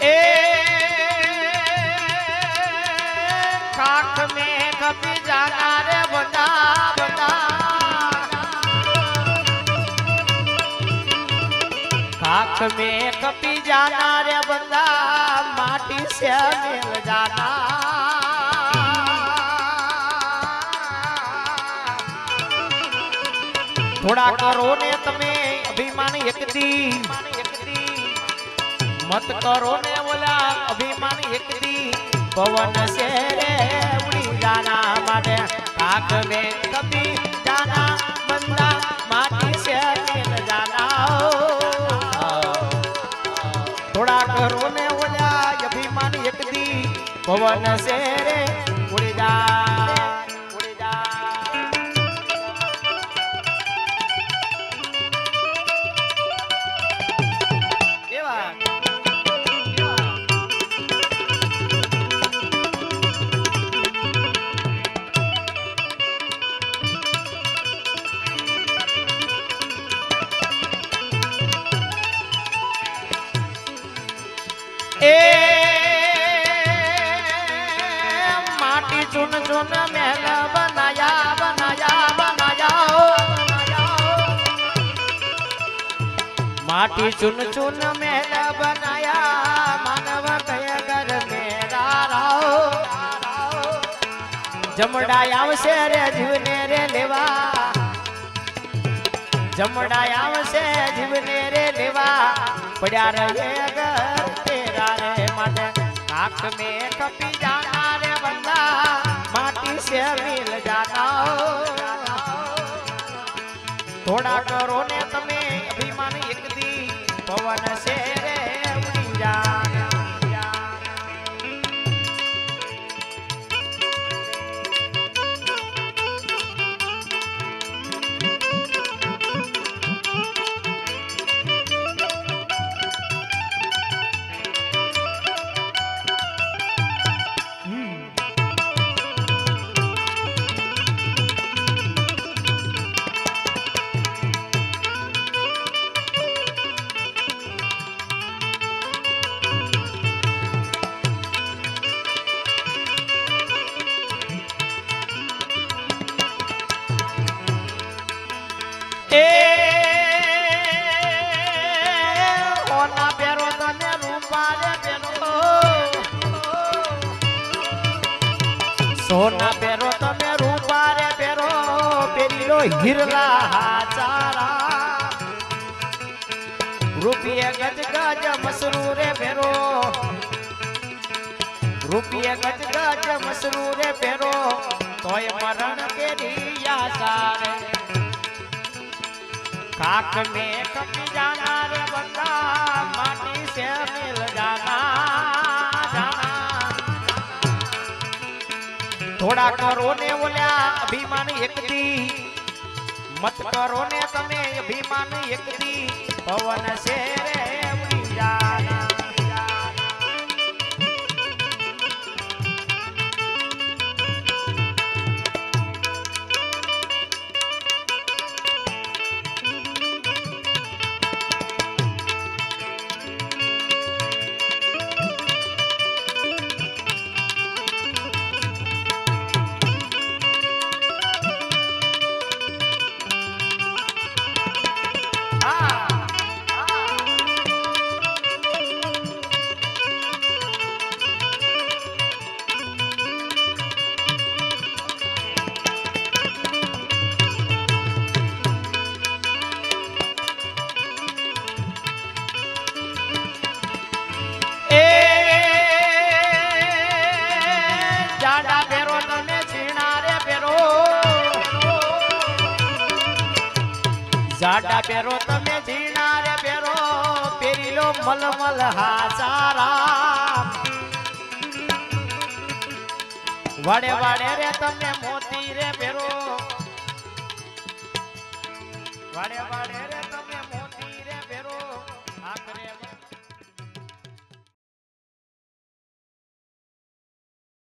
એ કાખ મે કપી જાના રે બંદા બંદા કાખ મે કપી જાના રે બંદા માટી સે મેલ જાના થોડા કરો ને તમે અભિમાન એક દી. મત કરો ને ઓલા અભિમાન એક દી પવન સે રે ઉડી જાના માટે કાક મે કભી જાના બંદા માટી સે ન જાના થોડા કરો ને ઓલા અભિમાન એક દી પવન સે રે ઉડી જા એ માટી ચૂન ચૂન મહેલ બનાયા બનાયા બનાયા માટી ચૂન ચૂન મહેલ બનાયા, માનવ કયા ઘર મેરા રાઓ. જમડાય આવશે રે જીવને રે લેવા. જમડાય આવશે જીવને રે લેવા. પડ્યા રે આંખ મે કપી જાના રે બંદા માટી સે મિલ જાના થોડા કરો ને તમે અભિમાન એક દી, પવન સે સોના પેરો તમે રૂપારે પેરો પેરી લો હિરલા હાચારા. રૂપિયે ગજ ગજ મસરૂરે પેરો રૂપિયે ગજ ગજ મસરૂરે પેરો તોય મરણ કેરી યાસારે કાક મે કપી જાના થોડા કરો ને ઓલ્યા અભિમાન એક દી મત કરો ને તમે અભિમાન એક દી પવન છે જાડા પહેરો તમે જીના રે પહેરો લો મલમલ હાજારા વાડે વાડે રે તમે મોતી રે પહેરો. વાડે વાડે રે